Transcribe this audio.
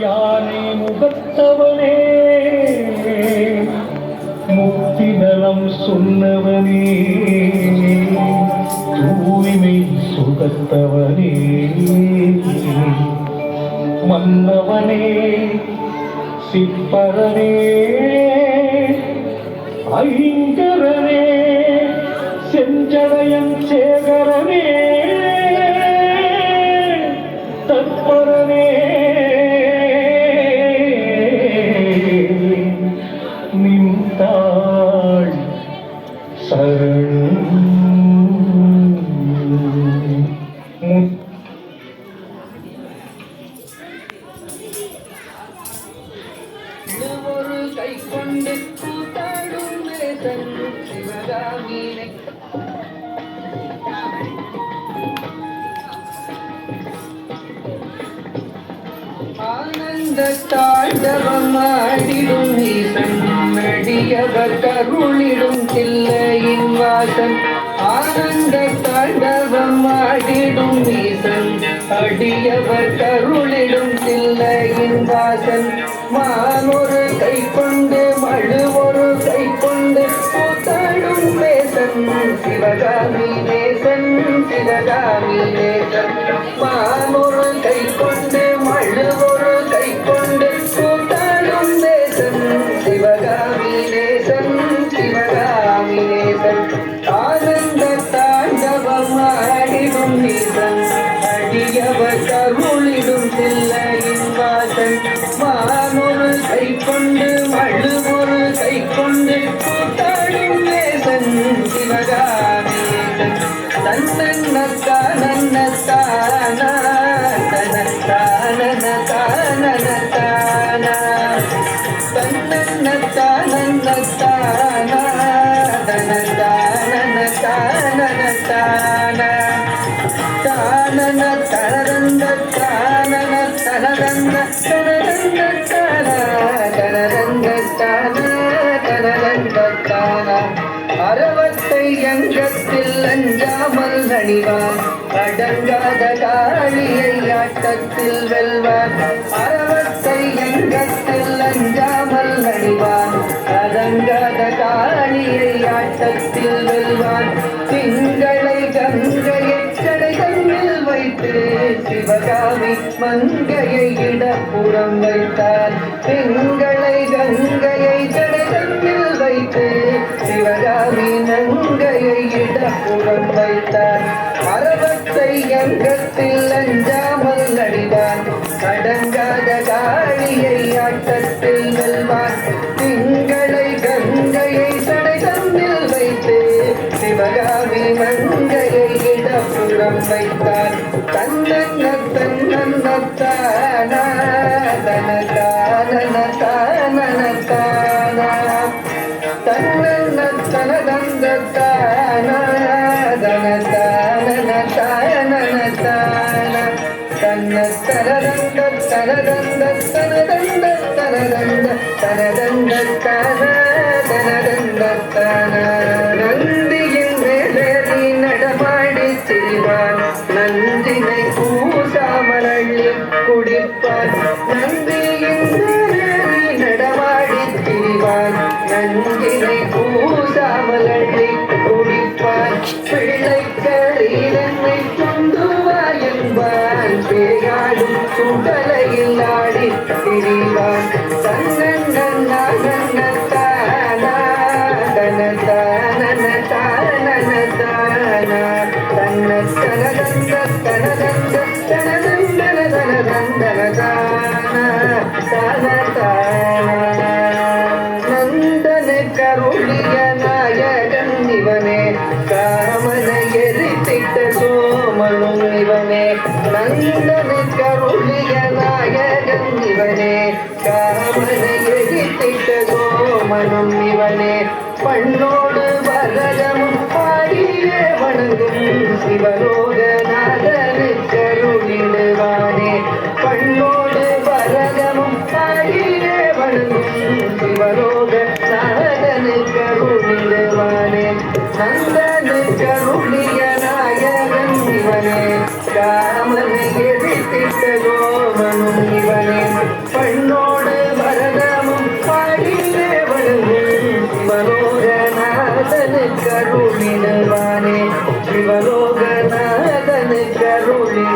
யானை முகத்தவனே. முக்தி நலம் சொன்னவனே. தூய்மை சுகத்தவனே. மன்னவனே சிற்பரனே ஐங்கரனே செஞ்சடையன் சேகரனே. நின்றாள் சரண். கை கொண்டு சிவகாமினை ஆனந்த தாண்டவம் ஆடிடும் ஈசன் நடியவர் கருளிடும் தில்லையின் வாசன் ஆனந்த தாண்டவம் ஆடிடும் ஈசன் அடியவர் கருளிடும் தில்லையின் வாசன் மானொரு கை கொண்டு மழு ஒரு கை கொண்டு புத்தழும் வேசன் சிவகாமி நேசன் சிவகாமி நேசன் மானொரு கை கொண்டு வாசன் மானொரு தான தனரந்த அறவத்தை எங்கத்தில் அஞ்சாமல் நணிவான் அடங்காத காளியை ஆட்டத்தில் வெல்வார் அறவத்தை எங்கத்தில் அஞ்சாமல் நணிவான் அடங்காத காளியை ஆட்டத்தில் வெல்வான் திங்களை கங்கையை கடைகளில் வைத்து சிவகாமி மங்கையை இடப்புறம் வைத்தார். திங்கள் கங்கையை கடைகளில் வைத்து சிவகாமி நங்கையை இடப்புறம் வைத்தார். மரபத்தை அங்கத்தில் அஞ்சாமல் நடிவான் அடங்காத காளியை ஆட்டத்தில் வெல்வார். திங்களை கங்கையை தடைகளில் வைத்து சிவகாமி மங்கையை இடப்புறம் வைத்தார். தானனத்தானா தன்னன்ன தனதந்தத்தானா தனதானன தானனத்தானா தன்ன தனதந்த தனதந்த தனதந்த தனதந்த தனதந்த தான தனதந்த தான நந்தியின் மேலேறி நடமாடி திரிவான் நந்தினை பூசாமல் அள்ளி குடிப்பான் நந்தியின் திரிவான் நந்தினை பூசாமல் குடிப்பான் பிள்ளைகளிடமை கொண்டு என்பான் பேயாடும் சுடலையில் ஆடி திரிவான் தன கருளிய நாயகன் இவனே. காமனை எரித்திட்ட சோமனும் இவனே. நந்தனு கருளிய நாயகன் இவனே. காமனை எரித்திட்ட சோமனும் இவனே. பண்ணோடு வரதமும் பாடியே வணங்கும் சிவலோகநாதனு ruling.